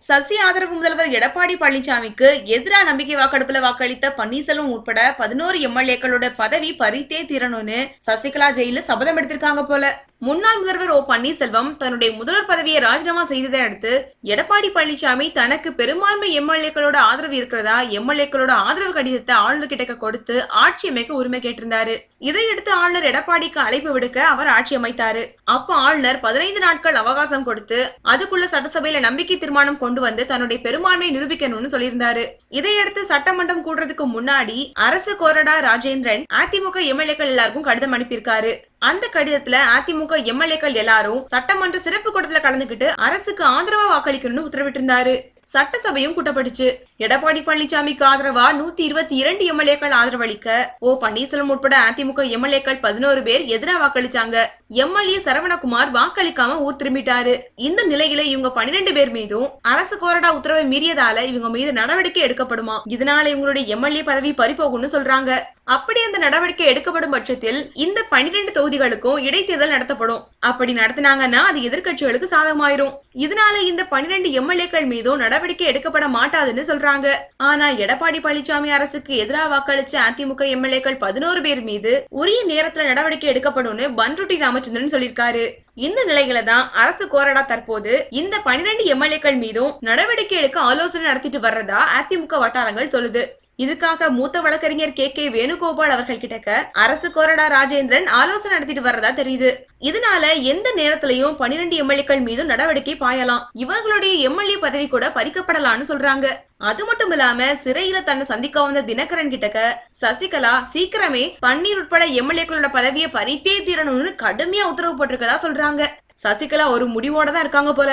சசி ஆதரவு முதல்வர் எடப்பாடி பழனிசாமிக்கு எதிராக நம்பிக்கை வாக்கெடுப்புல வாக்களித்த பன்னீர்செல்வம் உட்பட பதினோரு எம்எல்ஏக்களோட பதவி பறித்தே தீரணும்னு சசிகலா ஜெயில சபதம் எடுத்திருக்காங்க போல. முன்னாள் முதல்வர் ஓ பன்னீர்செல்வம் தன்னுடைய முதல்வர் பதவியை ராஜினாமா செய்ததை அடுத்து எடப்பாடி பழனிசாமி தனக்கு பெரும்பான்மை எம்எல்ஏக்களோட ஆதரவு இருக்கிறதா எம்எல்ஏக்களோட ஆதரவு கடிதத்தை ஆளுநர் கிட்ட கொடுத்து ஆட்சி அமைக்க உரிமை கேட்டிருந்தாரு. இதையடுத்து ஆளுநர் எடப்பாடிக்கு அழைப்பு விடுக்க அவர் ஆட்சி அமைத்தாரு. அப்ப ஆளுநர் பதினைந்து நாட்கள் அவகாசம் கொடுத்து அதுக்குள்ள சட்டசபையில நம்பிக்கை தீர்மானம் கொண்டு வந்து தன்னுடைய பெரும்பான்மையை நிரூபிக்கணும்னு சொல்லியிருந்தாரு. இதையடுத்து சட்டமன்றம் கூடுறதுக்கு முன்னாடி அரசு கோரடா ராஜேந்திரன் அதிமுக எம்எல்ஏக்கள் எல்லாருக்கும் கடிதம் அனுப்பியிருக்காரு. அந்த கடிதத்துல அதிமுக எம்எல்ஏக்கள் எல்லாரும் சட்டமன்ற சிறப்பு கூட்டத்துல கலந்துகிட்டு அரசுக்கு ஆதரவா வாக்களிக்கணும்னு உத்தரவிட்டிருந்தாரு. சட்டசபையும் கூட்டப்பட்டுச்சு. எடப்பாடி பழனிசாமிக்கு ஆதரவா நூத்தி இருபத்தி இரண்டு எம்எல்ஏக்கள் ஆதரவளிக்க? ஓ பன்னீர்செல்வம் உட்பட அதிமுக எம்எல்ஏக்கள் பதினோரு பேர் எதிராக வாக்களிச்சாங்க. எம்எல்ஏ சரவணகுமார் வாக்களிக்காம ஊர் திரும்பிட்டாரு. இந்த நிலையில இவங்க பன்னிரெண்டு பேர் மீதும் அரசு கோரடா உத்தரவை மீறியதால இவங்க மீது நடவடிக்கை எடுக்கப்படுமா? இதனால இவங்களுடைய எம்எல்ஏ பதவி பறிப்போகும்னு சொல்றாங்க. அப்படி அந்த நடவடிக்கை எடுக்கப்படும் பட்சத்தில் இந்த பன்னிரெண்டு தொகுதிகளுக்கும் இடைத்தேர்தல் நடத்தப்படும். அப்படி நடத்தினாங்கன்னா அது எதிர்க்கட்சிகளுக்கு சாதகமாயிரும். இதனால இந்த பன்னிரண்டு எம்எல்ஏக்கள் மீதும் நடவடிக்கை எடுக்கப்பட மாட்டாதுன்னு சொல்றாங்க. ஆனா எடப்பாடி பழனிசாமி அரசுக்கு எதிராக வாக்களிச்ச அதிமுக எம்எல்ஏக்கள் பதினோரு பேர் மீது உரிய நேரத்துல நடவடிக்கை எடுக்கப்படும்னு பன்ருட்டி ராமச்சந்திரன் சொல்லியிருக்காரு. இந்த நிலையில தான் அரசு கோரடா தற்போது இந்த பன்னிரெண்டு எம்எல்ஏக்கள் மீதும் நடவடிக்கை எடுக்க ஆலோசனை நடத்திட்டு வர்றதா அதிமுக வட்டாரங்கள் சொல்லுது. இதுக்காக மூத்த வழக்கறிஞர் கே. கே. வேணுகோபால் அவர்கள் கிட்டக்க அரசு கோரடா ராஜேந்திரன் ஆலோசனை நடத்திட்டு வர்றதா தெரியுது. இதனால எந்த நேரத்திலையும் பன்னிரெண்டு எம்எல்ஏக்கள் மீதும் நடவடிக்கை பாயலாம். இவர்களுடைய எம்எல்ஏ பதவி கூட பறிக்கப்படலாம்னு சொல்றாங்க. அது மட்டும் இல்லாம சிறையில தன்னை சந்திக்க வந்த தினகரன் கிட்டக்க சசிகலா சீக்கிரமே பன்னீர் உட்பட எம்எல்ஏக்களோட பதவியை பறித்தே தீரணும்னு கடுமையா உத்தரவு போட்டிருக்கதா சொல்றாங்க. சசிகலா ஒரு முடிவோட தான் இருக்காங்க போல.